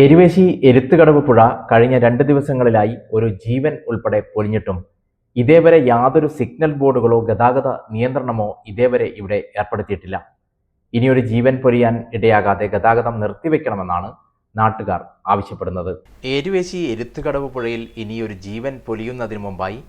എരുവേശി എരുത്തുകടവ് പുഴ കഴിഞ്ഞ രണ്ട് ദിവസങ്ങളിലായി ഒരു ജീവൻ ഉൾപ്പെടെ പൊലിഞ്ഞിട്ടും ഇതേവരെ യാതൊരു സിഗ്നൽ ബോർഡുകളോ ഗതാഗത നിയന്ത്രണമോ ഇതേവരെ ഇവിടെ ഏർപ്പെടുത്തിയിട്ടില്ല. ഇനിയൊരു ജീവൻ പൊലിയാൻ ഇടയാകാതെ ഗതാഗതം നിർത്തിവെക്കണമെന്നാണ് നാട്ടുകാർ ആവശ്യപ്പെടുന്നത്. ഏരുവേശി എരുത്തുകടവ് പുഴയിൽ ഇനിയൊരു ജീവൻ പൊലിയുന്നതിന് മുമ്പായി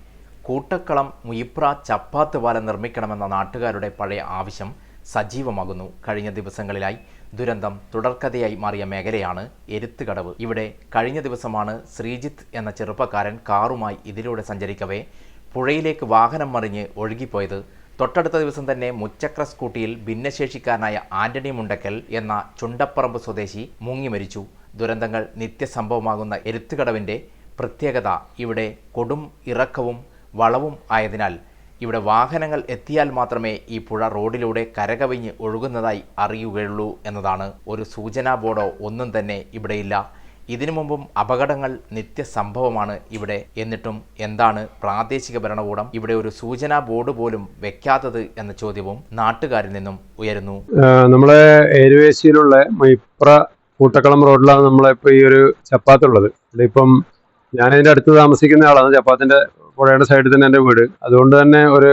കൂട്ടക്കളം മുയിപ്ര ചപ്പാത്ത് പാലം നിർമ്മിക്കണമെന്ന നാട്ടുകാരുടെ പഴയ ആവശ്യം സജീവമാകുന്നു. കഴിഞ്ഞ ദിവസങ്ങളിലായി ദുരന്തം തുടർക്കഥയായി മാറിയ മേഖലയാണ് എരുത്തുകടവ്. ഇവിടെ കഴിഞ്ഞ ദിവസമാണ് ശ്രീജിത്ത് എന്ന ചെറുപ്പക്കാരൻ കാറുമായി ഇതിലൂടെ സഞ്ചരിക്കവേ പുഴയിലേക്ക് വാഹനം മറിഞ്ഞ് ഒഴുകിപ്പോയത്. തൊട്ടടുത്ത ദിവസം തന്നെ മുച്ചക്ര സ്കൂട്ടിയിൽ ഭിന്നശേഷിക്കാരനായ ആന്റണി മുണ്ടക്കൽ എന്ന ചുണ്ടപ്പറമ്പ് സ്വദേശി മുങ്ങി മരിച്ചു. ദുരന്തങ്ങൾ നിത്യസംഭവമാകുന്ന എരുത്തുകടവിന്റെ പ്രത്യേകത ഇവിടെ കൊടും ഇറക്കവും വളവും ആയതിനാൽ ഇവിടെ വാഹനങ്ങൾ എത്തിയാൽ മാത്രമേ ഈ പുഴ റോഡിലൂടെ കരകവിഞ്ഞ് ഒഴുകുന്നതായി അറിയുകയുള്ളൂ എന്നതാണ് ഒരു സൂചനാ ബോർഡോ ഒന്നും തന്നെ ഇവിടെയില്ല. ഇതിനു മുമ്പും അപകടങ്ങൾ നിത്യസംഭവമാണ് ഇവിടെ എന്നിട്ടും എന്താണ് പ്രാദേശിക ഭരണകൂടം ഇവിടെ ഒരു സൂചനാ ബോർഡ് പോലും വെക്കാത്തത് എന്ന ചോദ്യവും നാട്ടുകാരിൽ നിന്നും ഉയരുന്നു. നമ്മളെ ഏരുവേശിയിലുള്ള മൈപ്ര കൂട്ടക്കളം റോഡിലാണ് നമ്മളെ ഇപ്പൊ ഈ ഒരു ചപ്പാത്തുള്ളത്. ഇതിപ്പം ഞാനതിന്റെ അടുത്ത് താമസിക്കുന്ന ആളാണ്. ചപ്പാത്തിന്റെ പുഴയുടെ സൈഡിൽ തന്നെ എന്റെ വീട്. അതുകൊണ്ട് തന്നെ ഒരു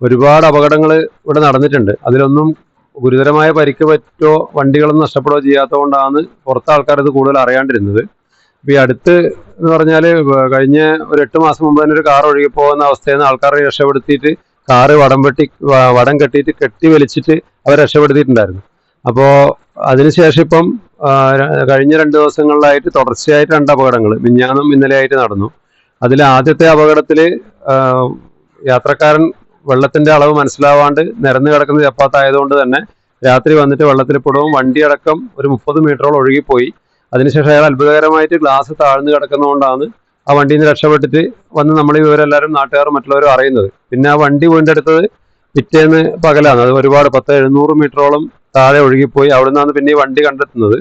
ഒരുപാട് അപകടങ്ങൾ ഇവിടെ നടന്നിട്ടുണ്ട്. അതിലൊന്നും ഗുരുതരമായ പരിക്ക് പറ്റോ വണ്ടികളൊന്നും നഷ്ടപ്പെടുകയോ ചെയ്യാത്തത് കൊണ്ടാണ് പുറത്തെ ആൾക്കാർ ഇത് കൂടുതൽ അറിയാണ്ടിരുന്നത്. ഈ അടുത്ത് എന്ന് പറഞ്ഞാൽ കഴിഞ്ഞ ഒരു എട്ട് മാസം മുമ്പ് തന്നെ ഒരു കാർ ഒഴുകി പോകുന്ന അവസ്ഥയിൽ നിന്ന് ആൾക്കാരെ രക്ഷപ്പെടുത്തിയിട്ട് കാറ് വടം വെട്ടി വടം കെട്ടിയിട്ട് കെട്ടി വലിച്ചിട്ട് അവരെ രക്ഷപ്പെടുത്തിയിട്ടുണ്ടായിരുന്നു. അപ്പോൾ അതിനുശേഷം ഇപ്പം കഴിഞ്ഞ രണ്ട് ദിവസങ്ങളിലായിട്ട് തുടർച്ചയായിട്ട് രണ്ട് അപകടങ്ങൾ മിഞ്ഞാന്നും ഇന്നലെയായിട്ട് നടന്നു. അതിൽ ആദ്യത്തെ അപകടത്തിൽ യാത്രക്കാരൻ വെള്ളത്തിന്റെ അളവ് മനസ്സിലാവാണ്ട് നിരന്ന് കിടക്കുന്ന ചപ്പാത്തായതുകൊണ്ട് തന്നെ രാത്രി വന്നിട്ട് വെള്ളത്തിൽ പെടുവും വണ്ടി അടക്കം ഒരു മുപ്പത് മീറ്ററോളം ഒഴുകിപ്പോയി. അതിനുശേഷം അയാൾ അത്ഭുതകരമായിട്ട് ഗ്ലാസ് താഴ്ന്നു കിടക്കുന്നതുകൊണ്ടാണ് ആ വണ്ടിയിൽ നിന്ന് രക്ഷപ്പെട്ടിട്ട് വന്ന് നമ്മൾ ഈ വിവരെല്ലാവരും നാട്ടുകാരും മറ്റുള്ളവരും അറിയുന്നത്. പിന്നെ ആ വണ്ടി വീണ്ടെടുത്തത് പിറ്റേന്ന് പകലാണ്. അത് ഒരുപാട് പത്ത് എഴുന്നൂറ് മീറ്ററോളം താഴെ ഒഴുകിപ്പോയി. അവിടെ നിന്നാണ് പിന്നെ ഈ വണ്ടി കണ്ടെത്തുന്നത്.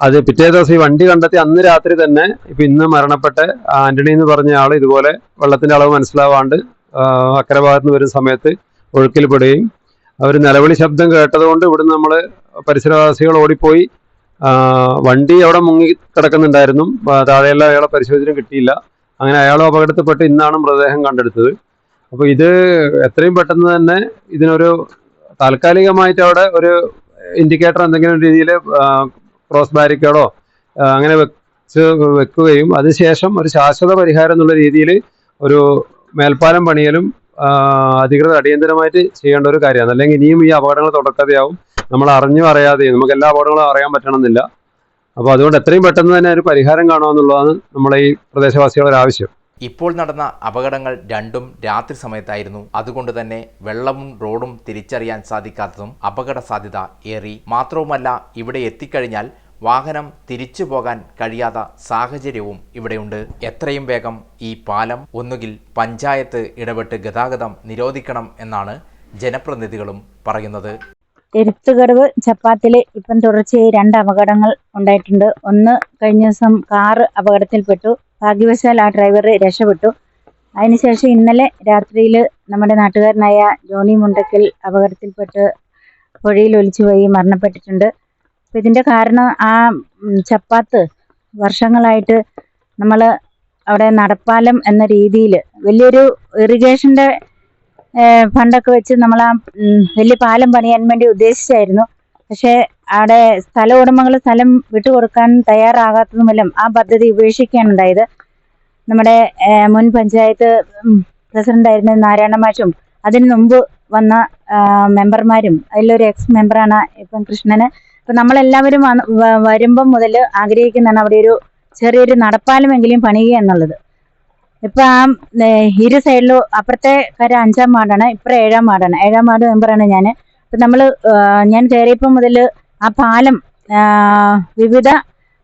അത് പിറ്റേ ദിവസം ഈ വണ്ടി കണ്ടെത്തി അന്ന് രാത്രി തന്നെ ഇപ്പൊ ഇന്ന് മരണപ്പെട്ട ആന്റണി എന്ന് പറഞ്ഞ ആൾ ഇതുപോലെ വെള്ളത്തിന്റെ അളവ് മനസ്സിലാവാണ്ട് അക്കരഭാഗത്ത് അക്കരെ ഭാഗത്ത് നിന്ന് വരുന്ന സമയത്ത് ഒഴുക്കിൽ പെടുകയും അവർ നിലവിളി ശബ്ദം കേട്ടതുകൊണ്ട് ഇവിടുന്ന് നമ്മൾ പരിസരവാസികൾ ഓടിപ്പോയി. വണ്ടി അവിടെ മുങ്ങി കിടക്കുന്നുണ്ടായിരുന്നു. താഴെയുള്ള അയാളെ പരിശോധന കിട്ടിയില്ല. അങ്ങനെ അയാളും അപകടത്തിൽപ്പെട്ട് ഇന്നാണ് മൃതദേഹം കണ്ടെടുത്തത്. അപ്പോൾ ഇത് എത്രയും പെട്ടെന്ന് തന്നെ ഇതിനൊരു താൽക്കാലികമായിട്ട് അവിടെ ഒരു ഇൻഡിക്കേറ്റർ എന്തെങ്കിലും രീതിയിൽ ക്രോസ് ബാരിക്കേഡോ അങ്ങനെ വെച്ച് വെക്കുകയും അതിനുശേഷം ഒരു ശാശ്വത പരിഹാരം എന്നുള്ള രീതിയിൽ ഒരു മേൽപ്പാലം പണിയലും അധികൃതർ അടിയന്തരമായിട്ട് ചെയ്യേണ്ട ഒരു കാര്യമാണ്. അല്ലെങ്കിൽ ഇനിയും ഈ അപകടങ്ങൾ തുടക്കതയാവും നമ്മൾ അറിഞ്ഞു അറിയാതെയും നമുക്ക് എല്ലാ അപകടങ്ങളും അറിയാൻ പറ്റണമെന്നില്ല. അപ്പോൾ അതുകൊണ്ട് എത്രയും പെട്ടെന്ന് തന്നെ ഒരു പരിഹാരം കാണുമെന്നുള്ളതാണ് നമ്മളെ ഈ പ്രദേശവാസികളുടെ ആവശ്യം. ഇപ്പോൾ നടന്ന അപകടങ്ങൾ രണ്ടും രാത്രി സമയത്തായിരുന്നു. അതുകൊണ്ട് തന്നെ വെള്ളവും റോഡും തിരിച്ചറിയാൻ സാധിക്കാത്തതും അപകട സാധ്യത ഏറി. മാത്രവുമല്ല ഇവിടെ എത്തിക്കഴിഞ്ഞാൽ വാഹനം തിരിച്ചു പോകാൻ കഴിയാത്ത സാഹചര്യവും ഇവിടെയുണ്ട് എത്രയും വേഗം ഈ പാലം ഒന്നുകിൽ പഞ്ചായത്ത് ഇടപെട്ട് ഗതാഗതം നിരോധിക്കണം എന്നാണ് ജനപ്രതിനിധികളും പറയുന്നത്. എരുത്തുകടവ് ചപ്പാത്തിൽ ഇപ്പം തുടർച്ചയായി രണ്ട് അപകടങ്ങൾ ഉണ്ടായിട്ടുണ്ട്. ഒന്ന് കഴിഞ്ഞ ദിവസം കാറ് അപകടത്തിൽപ്പെട്ടു. ഭാഗ്യവശാൽ ആ ഡ്രൈവർ രക്ഷപ്പെട്ടു. അതിനുശേഷം ഇന്നലെ രാത്രിയിൽ നമ്മുടെ നാട്ടുകാരനായ ജോണി മുണ്ടക്കൽ അപകടത്തിൽപ്പെട്ട് പുഴയിൽ ഒലിച്ചുപോയി മരണപ്പെട്ടിട്ടുണ്ട്. അപ്പം ഇതിന്റെ കാരണം ആ ചപ്പാത്ത് വർഷങ്ങളായിട്ട് നമ്മൾ അവിടെ നടപ്പാലം എന്ന രീതിയിൽ വലിയൊരു ഇറിഗേഷന്റെ ഫണ്ടൊക്കെ വെച്ച് നമ്മൾ ആ വലിയ പാലം പണിയാൻ വേണ്ടി ഉദ്ദേശിച്ചായിരുന്നു. പക്ഷേ അവിടെ സ്ഥല ഉടമകൾ സ്ഥലം വിട്ടുകൊടുക്കാൻ തയ്യാറാകാത്തത് മൂലം ആ പദ്ധതി ഉപേക്ഷിക്കുകയാണ് ഉണ്ടായത്. നമ്മുടെ മുൻ പഞ്ചായത്ത് പ്രസിഡന്റായിരുന്ന നാരായണ മാഷും അതിന് മുമ്പ് വന്ന മെമ്പർമാരും അതിലൊരു എക്സ് മെമ്പറാണ് ഇപ്പം കൃഷ്ണന്. ഇപ്പം നമ്മളെല്ലാവരും വരുമ്പം മുതൽ ആഗ്രഹിക്കുന്നതാണ് അവിടെ ഒരു ചെറിയൊരു നടപ്പാലമെങ്കിലും പണിയുക എന്നുള്ളത്. ഇപ്പം ആ ഇരു സൈഡിലും അപ്പുറത്തെ കര അഞ്ചാം വാർഡാണ് ഇപ്പുറം ഏഴാം വാർഡാണ്. ഏഴാം വാർഡ് മെമ്പറാണ് ഞാൻ ഇപ്പം നമ്മൾ ഞാൻ കയറിയപ്പോൾ മുതൽ ആ പാലം വിവിധ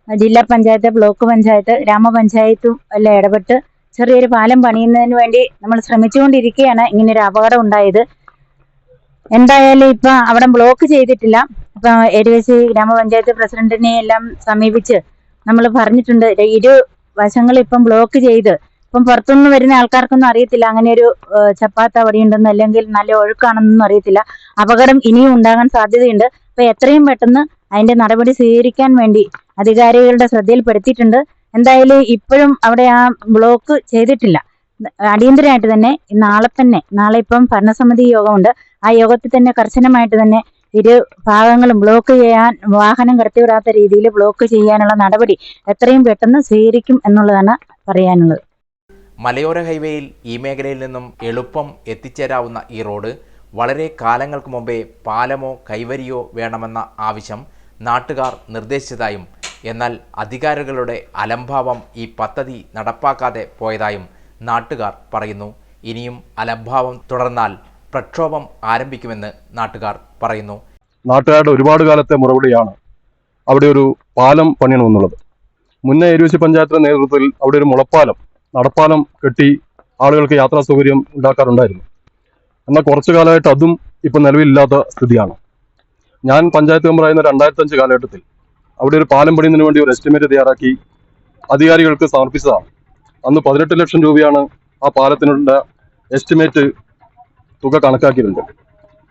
ജില്ലാ പഞ്ചായത്ത് ബ്ലോക്ക് പഞ്ചായത്ത് ഗ്രാമപഞ്ചായത്തും എല്ലാം ഇടപെട്ട് ചെറിയൊരു പാലം പണിയുന്നതിന് വേണ്ടി നമ്മൾ ശ്രമിച്ചുകൊണ്ടിരിക്കുകയാണ് ഇങ്ങനൊരു അപകടം ഉണ്ടായത്. എന്തായാലും ഇപ്പൊ അവിടെ ബ്ലോക്ക് ചെയ്തിട്ടില്ല. ഇപ്പൊ എരുവേശി ഗ്രാമപഞ്ചായത്ത് പ്രസിഡന്റിനെ എല്ലാം സമീപിച്ച് നമ്മൾ പറഞ്ഞിട്ടുണ്ട് ഇരു വശങ്ങൾ ഇപ്പം ബ്ലോക്ക് ചെയ്ത് ഇപ്പം പുറത്തുനിന്ന് വരുന്ന ആൾക്കാർക്കൊന്നും അറിയത്തില്ല. അങ്ങനെ ഒരു ചപ്പാത്ത അവിടെ ഉണ്ടെന്ന് അല്ലെങ്കിൽ നല്ല ഒഴുക്കാണെന്നൊന്നും അറിയത്തില്ല. അപകടം ഇനിയും ഉണ്ടാകാൻ സാധ്യതയുണ്ട്. അപ്പൊ എത്രയും പെട്ടെന്ന് അതിന്റെ നടപടി സ്വീകരിക്കാൻ വേണ്ടി അധികാരികളുടെ ശ്രദ്ധയിൽപ്പെടുത്തിയിട്ടുണ്ട്. എന്തായാലും ഇപ്പോഴും അവിടെ ആ ബ്ലോക്ക് ചെയ്തിട്ടില്ല. അടിയന്തരമായിട്ട് തന്നെ നാളെ തന്നെ നാളെ ഇപ്പം ഭരണസമിതി യോഗമുണ്ട്. ആ യോഗത്തിൽ തന്നെ കർശനമായിട്ട് തന്നെ ഇരു ഭാഗങ്ങളും ബ്ലോക്ക് ചെയ്യാൻ വാഹനം കടത്തിവിടാത്ത രീതിയിൽ ബ്ലോക്ക് ചെയ്യാനുള്ള നടപടി എത്രയും പെട്ടെന്ന് സ്വീകരിക്കും എന്നുള്ളതാണ് പറയാനുള്ളത്. മലയോര ഹൈവേയിൽ ഈ മേഖലയിൽ നിന്നും എളുപ്പം എത്തിച്ചേരാവുന്ന ഈ റോഡ് വളരെ കാലങ്ങൾക്ക് മുമ്പേ പാലമോ കൈവരിയോ വേണമെന്ന ആവശ്യം നാട്ടുകാർ നിർദ്ദേശിച്ചതായും എന്നാൽ അധികാരികളുടെ അലംഭാവം ഈ പദ്ധതി നടപ്പാക്കാതെ പോയതായും നാട്ടുകാർ പറയുന്നു. ഇനിയും അലംഭാവം തുടർന്നാൽ പ്രക്ഷോഭം ആരംഭിക്കുമെന്ന് നാട്ടുകാർ പറയുന്നു. നാട്ടുകാരുടെ ഒരുപാട് കാലത്തെ മുറവിളിയാണ് അവിടെ ഒരു പാലം പണിയണമെന്നുള്ളത്. മുന്നേ എരുവശി പഞ്ചായത്തിന്റെ നേതൃത്വത്തിൽ അവിടെ ഒരു മുളപ്പാലം നടപ്പാലം കെട്ടി ആളുകൾക്ക് യാത്രാ സൗകര്യം ഉണ്ടാക്കാറുണ്ടായിരുന്നു. എന്നാൽ കുറച്ചു കാലമായിട്ട് അതും ഇപ്പം നിലവിലില്ലാത്ത സ്ഥിതിയാണ്. ഞാൻ പഞ്ചായത്ത് മെമ്പറായിരുന്ന രണ്ടായിരത്തി അഞ്ച് കാലഘട്ടത്തിൽ അവിടെ ഒരു പാലം പണിയുന്നതിന് വേണ്ടി ഒരു എസ്റ്റിമേറ്റ് തയ്യാറാക്കി അധികാരികൾക്ക് സമർപ്പിച്ചതാണ്. അന്ന് പതിനെട്ട് ലക്ഷം രൂപയാണ് ആ പാലത്തിനുള്ള എസ്റ്റിമേറ്റ് തുക കണക്കാക്കിയിട്ടുണ്ട്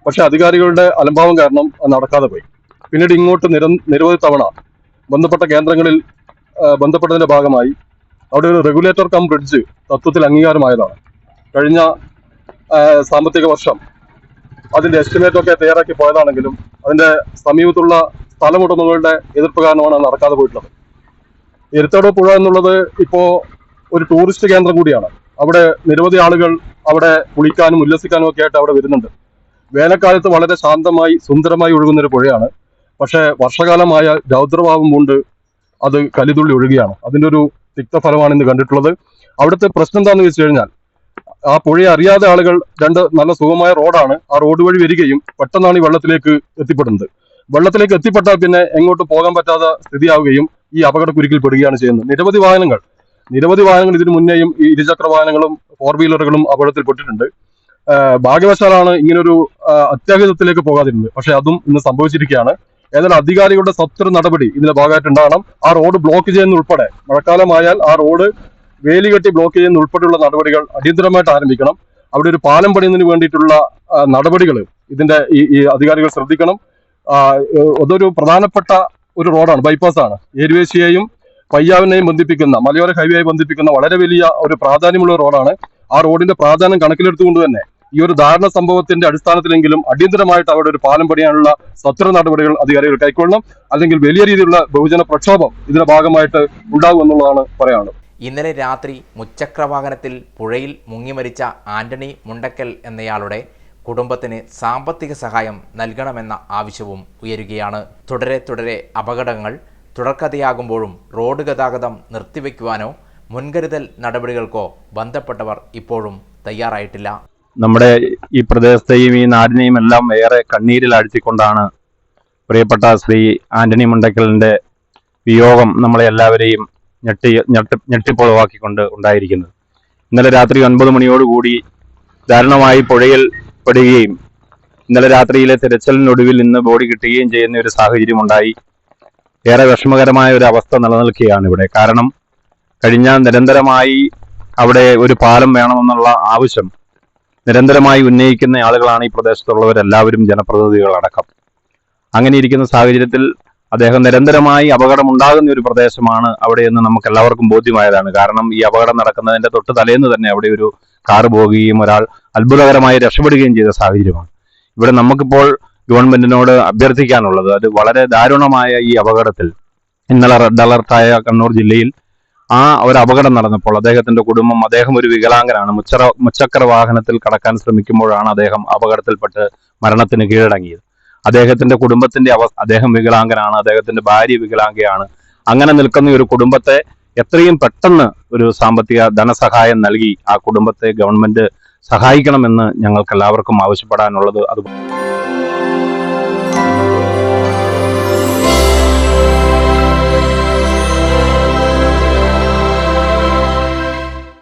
പക്ഷെ അധികാരികളുടെ അലംഭാവം കാരണം അത് നടക്കാതെ പോയി. പിന്നീട് ഇങ്ങോട്ട് നിര നിരവധി തവണ ബന്ധപ്പെട്ട കേന്ദ്രങ്ങളിൽ ബന്ധപ്പെട്ടതിന്റെ ഭാഗമായി അവിടെ ഒരു റെഗുലേറ്റർ കം ബ്രിഡ്ജ് തത്വത്തിൽ അംഗീകാരമായതാണ്. കഴിഞ്ഞ സാമ്പത്തിക വർഷം അതിന്റെ എസ്റ്റിമേറ്റ് ഒക്കെ തയ്യാറാക്കി പോയതാണെങ്കിലും അതിന്റെ സമീപത്തുള്ള സ്ഥലമുടമകളുടെ എതിർപ്പ് കാരണമാണ് നടക്കാതെ പോയിട്ടുള്ളത്. എരുത്തട പുഴ എന്നുള്ളത് ഇപ്പോ ഒരു ടൂറിസ്റ്റ് കേന്ദ്രം കൂടിയാണ്. അവിടെ നിരവധി ആളുകൾ അവിടെ കുളിക്കാനും ഉല്ലസിക്കാനും ഒക്കെ ആയിട്ട് അവിടെ വരുന്നുണ്ട്. വേനൽക്കാലത്ത് വളരെ ശാന്തമായി സുന്ദരമായി ഒഴുകുന്ന ഒരു പുഴയാണ്. പക്ഷേ വർഷകാലമായ രൗദ്രഭാവം കൊണ്ട് അത് കലിതുള്ളി ഒഴുകുകയാണ് അതിന്റെ ഒരു തിക്തഫലമാണ് ഇന്ന് കണ്ടിട്ടുള്ളത്. അവിടുത്തെ പ്രശ്നം എന്താണെന്ന് വെച്ച് കഴിഞ്ഞാൽ ആ പുഴയെ അറിയാതെ ആളുകൾ രണ്ട് നല്ല സുഖമായ റോഡാണ് ആ റോഡ് വഴി വരികയും പെട്ടെന്നാണ് ഈ വെള്ളത്തിലേക്ക് എത്തിപ്പെടുന്നത്. വെള്ളത്തിലേക്ക് എത്തിപ്പെട്ടാൽ പിന്നെ എങ്ങോട്ട് പോകാൻ പറ്റാത്ത സ്ഥിതിയാവുകയും ഈ അപകടക്കുരുക്കിൽ പെടുകയാണ് ചെയ്യുന്നത്. നിരവധി വാഹനങ്ങൾ നിരവധി വാഹനങ്ങൾ ഇതിനു മുന്നേയും ഈ ഇരുചക്ര വാഹനങ്ങളും ഫോർ വീലറുകളും അപകടത്തിൽപ്പെട്ടിട്ടുണ്ട് പെട്ടിട്ടുണ്ട്. ഭാഗ്യവശാലാണ് ഇങ്ങനൊരു അത്യാഹിതത്തിലേക്ക് പോകാതിരുന്നത്. പക്ഷെ അതും ഇന്ന് സംഭവിച്ചിരിക്കുകയാണ്. ഏതായാലും അധികാരികളുടെ സത്വര നടപടി ഇതിന്റെ ഭാഗമായിട്ടുണ്ടാകണം. ആ റോഡ് ബ്ലോക്ക് ചെയ്യുന്ന ഉൾപ്പെടെ മഴക്കാലമായാൽ ആ റോഡ് വേലി കെട്ടി ബ്ലോക്ക് ചെയ്യുന്ന ഉൾപ്പെടെയുള്ള നടപടികൾ അടിയന്തരമായിട്ട് ആരംഭിക്കണം. അവിടെ ഒരു പാലം പണിയുന്നതിന് വേണ്ടിയിട്ടുള്ള നടപടികൾ ഇതിന്റെ ഈ ഈ അധികാരികൾ ശ്രദ്ധിക്കണം. അതൊരു പ്രധാനപ്പെട്ട ഒരു റോഡാണ് ബൈപ്പാസാണ് ഏരുവേശിയെയും പയ്യാവിനെയും ബന്ധിപ്പിക്കുന്ന മലയോര ഹൈവേയെ ബന്ധിപ്പിക്കുന്ന വളരെ വലിയ ഒരു പ്രാധാന്യമുള്ള റോഡാണ്. ആ റോഡിന്റെ പ്രാധാന്യം കണക്കിലെടുത്തുകൊണ്ട് തന്നെ ഈ ഒരു ധാരണ സംഭവത്തിന്റെ അടിസ്ഥാനത്തിലെങ്കിലും അടിയന്തരമായിട്ട് അവിടെ ഒരു പാലം പണിയാനുള്ള സത്വര നടപടികൾ അധികാരികൾ കൈക്കൊള്ളണം. അല്ലെങ്കിൽ വലിയ രീതിയിലുള്ള ബഹുജന പ്രക്ഷോഭം ഇതിന്റെ ഭാഗമായിട്ട് ഉണ്ടാകും എന്നുള്ളതാണ് പറയാനുള്ളത്. ഇന്നലെ രാത്രി മുച്ചക്രവാഹനത്തിൽ പുഴയിൽ മുങ്ങിമരിച്ച ആന്റണി മുണ്ടക്കൽ എന്നയാളുടെ കുടുംബത്തിന് സാമ്പത്തിക സഹായം നൽകണമെന്ന ആവശ്യവും ഉയരുകയാണ്. തുടരെ തുടരെ അപകടങ്ങൾ തുടർക്കഥയാകുമ്പോഴും റോഡ് ഗതാഗതം നിർത്തിവെക്കുവാനോ മുൻകരുതൽ നടപടികൾക്കോ ബന്ധപ്പെട്ടവർ ഇപ്പോഴും തയ്യാറായിട്ടില്ല. നമ്മുടെ ഈ പ്രദേശത്തെയും ഈ നാടിനെയും എല്ലാം ഏറെ കണ്ണീരിൽ ആഴ്ത്തിക്കൊണ്ടാണ് പ്രിയപ്പെട്ട ശ്രീ ആന്റണി മുണ്ടക്കലിന്റെ വിയോഗം നമ്മളെ എല്ലാവരെയും ഞെട്ടി ഞെട്ടി ഞെട്ടിപ്പുളവാക്കിക്കൊണ്ട് ഉണ്ടായിരിക്കുന്നത്. ഇന്നലെ രാത്രി ഒൻപത് മണിയോടുകൂടി ദാരുണമായി പുഴയിൽ പെടുകയും ഇന്നലെ രാത്രിയിലെ തിരച്ചിലിനൊടുവിൽ ഇന്ന് ബോഡി കിട്ടുകയും ചെയ്യുന്ന ഒരു സാഹചര്യം ഉണ്ടായി ഏറെ വിഷമകരമായ ഒരു അവസ്ഥ നിലനിൽക്കുകയാണ് ഇവിടെ. കാരണം കഴിഞ്ഞ നിരന്തരമായി അവിടെ ഒരു പാലം വേണമെന്നുള്ള ആവശ്യം നിരന്തരമായി ഉന്നയിക്കുന്ന ആളുകളാണ് ഈ പ്രദേശത്തുള്ളവരെല്ലാവരും ജനപ്രതിനിധികളടക്കം. അങ്ങനെ ഇരിക്കുന്ന സാഹചര്യത്തിൽ അദ്ദേഹം നിരന്തരമായി അപകടം ഉണ്ടാകുന്ന ഒരു പ്രദേശമാണ് അവിടെ എന്ന് നമുക്ക് എല്ലാവർക്കും ബോധ്യമായതാണ്. കാരണം ഈ അപകടം നടക്കുന്നതിന്റെ തൊട്ട് തലേന്ന് തന്നെ അവിടെ ഒരു കാറ് പോകുകയും ഒരാൾ അത്ഭുതകരമായി രക്ഷപ്പെടുകയും ചെയ്ത സാഹചര്യമാണ്. ഇവിടെ നമുക്കിപ്പോൾ ഗവൺമെന്റിനോട് അഭ്യർത്ഥിക്കാനുള്ളത് അത് വളരെ ദാരുണമായ ഈ അപകടത്തിൽ ഇന്നലെ റെഡ് അലർട്ടായ കണ്ണൂർ ജില്ലയിൽ ആ ഒരു അപകടം നടന്നപ്പോൾ അദ്ദേഹത്തിന്റെ കുടുംബം അദ്ദേഹം ഒരു വികലാംഗനാണ്. മുച്ചറ മുച്ചക്ര വാഹനത്തിൽ കടക്കാൻ ശ്രമിക്കുമ്പോഴാണ് അദ്ദേഹം അപകടത്തിൽപ്പെട്ട് മരണത്തിന് കീഴടങ്ങിയത്. അദ്ദേഹത്തിന്റെ കുടുംബത്തിന്റെ അവ അദ്ദേഹം വികലാംഗനാണ് അദ്ദേഹത്തിന്റെ ഭാര്യ വികലാംഗയാണ്. അങ്ങനെ നിൽക്കുന്ന ഒരു കുടുംബത്തെ എത്രയും പെട്ടെന്ന് ഒരു സാമ്പത്തിക ധനസഹായം നൽകി ആ കുടുംബത്തെ ഗവൺമെന്റ് സഹായിക്കണമെന്ന് ഞങ്ങൾക്ക് എല്ലാവർക്കും ആവശ്യപ്പെടാനുള്ളത് അത്